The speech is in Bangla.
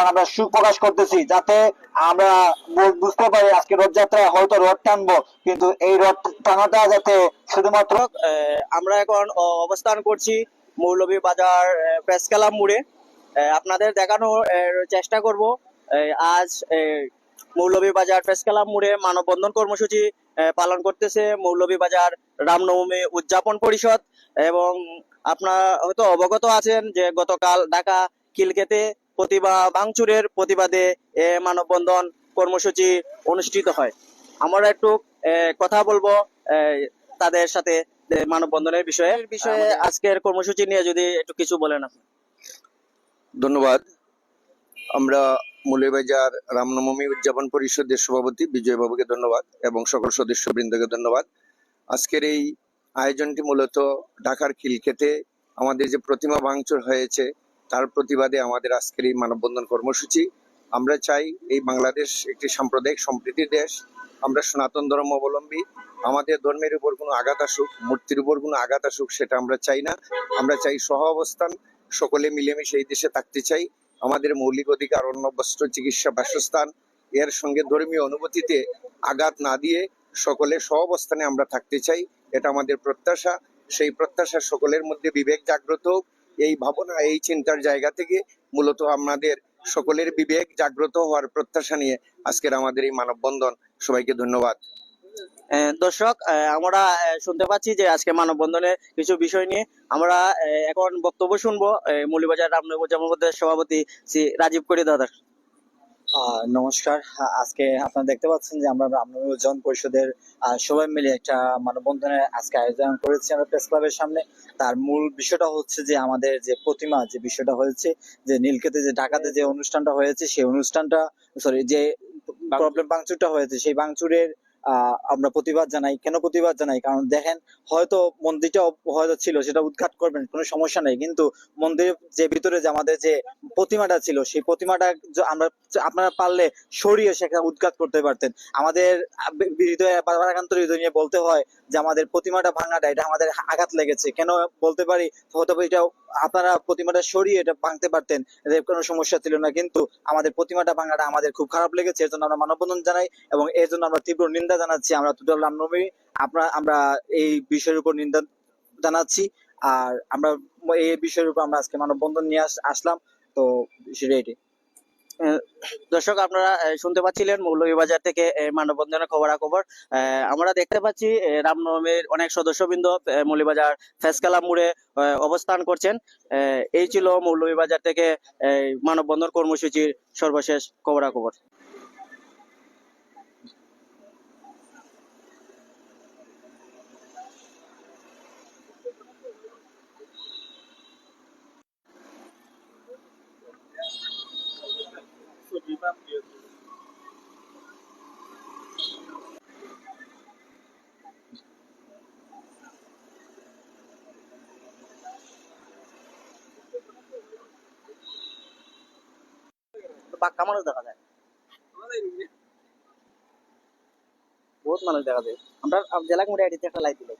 আমরা সুখ প্রকাশ করতেছি যাতে আমরা বুঝতে পারি আজকে হয়তো রথ টানবো। কিন্তু এই রথ টানাটা যাতে শুধুমাত্র আমরা এখন অবস্থান করছি মৌলভী বাজার প্রেসকালাম মোড়ে। আপনাদের দেখানোর চেষ্টা করব আজ মৌলভী বাজার প্রেস ক্লাব মোড়ে মানববন্ধন কর্মসূচি পালন করতেছে মৌলভী বাজার রামনবমী উদযাপন পরিষদ। এবং আপনারা হয়তো অবগত আছেন যে গতকাল ঢাকা কিলকেতে প্রতিভা ভাঙচুরের প্রতিবাদে এ মানববন্ধন কর্মসূচি অনুষ্ঠিত হয়। আমরা একটু কথা বলব তাদের সাথে মানববন্ধনের বিষয়ে। বিষয়ে আজকের কর্মসূচি নিয়ে যদি একটু কিছু বলেন আপনি। ধন্যবাদ। আমরা মৌলবাজার রামনবমী উদযাপন পরিষদের সভাপতি বিজয় বাবুকে ধন্যবাদ এবং সকল সদস্যবৃন্দকে ধন্যবাদ। আজকের এই আয়োজনটি মূলত ঢাকার খিলক্ষেতে আমাদের যে প্রতিমা ভাঙচুর হয়েছে তার প্রতিবাদে আমাদের আজকের এই মানববন্ধন কর্মসূচি। আমরা চাই এই বাংলাদেশ একটি সাম্প্রদায়িক সম্প্রীতির দেশ। আমরা সনাতন ধর্ম অবলম্বী। আমাদের ধর্মের উপর কোনো আঘাত আসুক, মূর্তির উপর কোনো আঘাত আসুক, সেটা আমরা চাই না। আমরা চাই সহ অবস্থান, সকলে মিলেমিশে এই দেশে থাকতে চাই। আমাদের মৌলিক অধিকার, অন্ন, বস্ত্র, চিকিৎসা, বাসস্থান, এর সঙ্গে ধর্মীয় অনুভূতিতে আঘাত না দিয়ে সকলে সহ অবস্থানে আমরা থাকতে চাই। এটা আমাদের প্রত্যাশা। সেই প্রত্যাশা সকলের মধ্যে বিবেক জাগ্রত হোক। এই ভাবনা এই চিন্তার জায়গা থেকে মূলত আমাদের সকলের বিবেক জাগ্রত হওয়ার প্রত্যাশা নিয়ে আজকের আমাদের এই মানববন্ধন। সবাইকে ধন্যবাদ। দর্শক আমরা শুনতে পাচ্ছি যে আজকে মানববন্ধনের কিছু বিষয় নিয়ে আমরা এখন বক্তব্য শুনব মৌলিবাজার রামনগর জামাপদের সভাপতি শ্রী রাজীব করি দাদা নমস্কার। আজকে আপনারা দেখতে পাচ্ছেন যে আমরা রামনবমী উদযাপন পরিষদের সবাই মিলে একটা মানববন্ধনের আজকে আয়োজন করেছি আমরা প্রেস ক্লাবের সামনে। তার মূল বিষয়টা হচ্ছে যে আমাদের যে প্রতিমা যে বিষয়টা হয়েছে যে নীলকেতে যে ঢাকাতে যে অনুষ্ঠানটা হয়েছে সেই অনুষ্ঠানটা সরি যে প্রবলেম ভাঙচুরটা হয়েছে সেই আহ, আমরা প্রতিবাদ জানাই। কেন প্রতিবাদ জানাই? কারণ দেখেন, হয়তো মন্দিরটা হয়তো ছিল, সেটা উদ্ঘাট করবেন, কোনো সমস্যা নেই। কিন্তু মন্দিরের যে ভিতরে যে আমাদের যে প্রতিমাটা ছিল, সেই প্রতিমাটা আমরা আপনারা পারলে সরিয়ে সেখানে উদ্ঘাত করতে পারতেন। আমাদের হৃদয়ে হৃদয় নিয়ে বলতে হয় যে আমাদের প্রতিমাটা ভাঙাটা, এটা আমাদের আঘাত লেগেছে। কেন বলতে পারি? হয়তো এটা আপনারা প্রতিমাটা সরিয়ে এটা ভাঙতে পারতেন এদের কোনো সমস্যা ছিল না। কিন্তু আমাদের প্রতিমাটা ভাঙাটা আমাদের খুব খারাপ লেগেছে, এর জন্য আমরা মানববন্ধন জানাই এবং এর জন্য আমরা তীব্র নিন্দা জানাচ্ছি। আমরা তুদুল রামনবী আপনার, আমরা এই বিষয়ের উপর নিন্দা জানাচ্ছি আর আমরা এই বিষয়ের উপর আমরা আজকে মানববন্ধন নিয়ে আস- আসলাম। তো সেটাই দর্শক, আপনারা শুনতে পাচ্ছিলেন মৌলভীবাজার থেকে মানববন্ধনের খবরাখবর। আমরা দেখতে পাচ্ছি রামনবমীর অনেক সদস্যবৃন্দ মৌলভীবাজার ফেসকালা মোড়ে অবস্থান করছেন। এই ছিল মৌলভীবাজার থেকে মানববন্ধন কর্মসূচির সর্বশেষ খবরাখবর। পাক্কা কামানো দেখা যায়। বহুত মানুষ দেখা যায়। আমরা জেলা কমিটি একটা লাইট দিলাম